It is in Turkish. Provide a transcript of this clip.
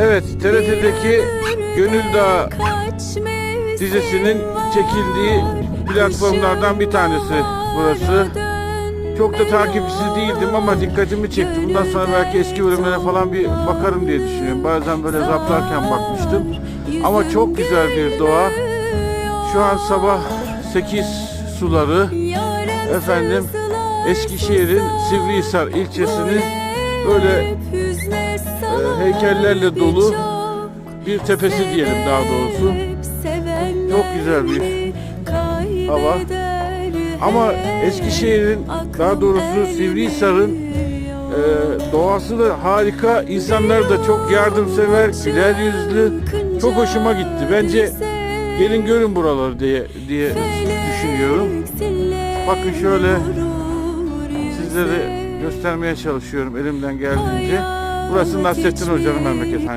Evet, TRT'deki Gönül Dağı dizisinin çekildiği platformlardan bir tanesi burası. Çok da takipçisi değildim ama dikkatimi çekti. Bundan sonra belki eski bölümlere falan bir bakarım diye düşünüyorum. Bazen böyle zaplarken bakmıştım. Ama çok güzel bir doğa. Şu an sabah 8 suları. Efendim Eskişehir'in Sivrihisar ilçesinin böyle e, heykellerle dolu bir tepesi diyelim daha doğrusu. Çok güzel bir hava. Ama Eskişehir'in daha doğrusu Sivrihisar'ın e, doğası da harika. İnsanlar da çok yardımsever, güler yüzlü. Çok hoşuma gitti. Bence gelin görün buraları diye diye düşünüyorum. Bakın şöyle sizlere göstermeye çalışıyorum elimden geldiğince. Burası Nasrettin Hoca'nın memleketi aynı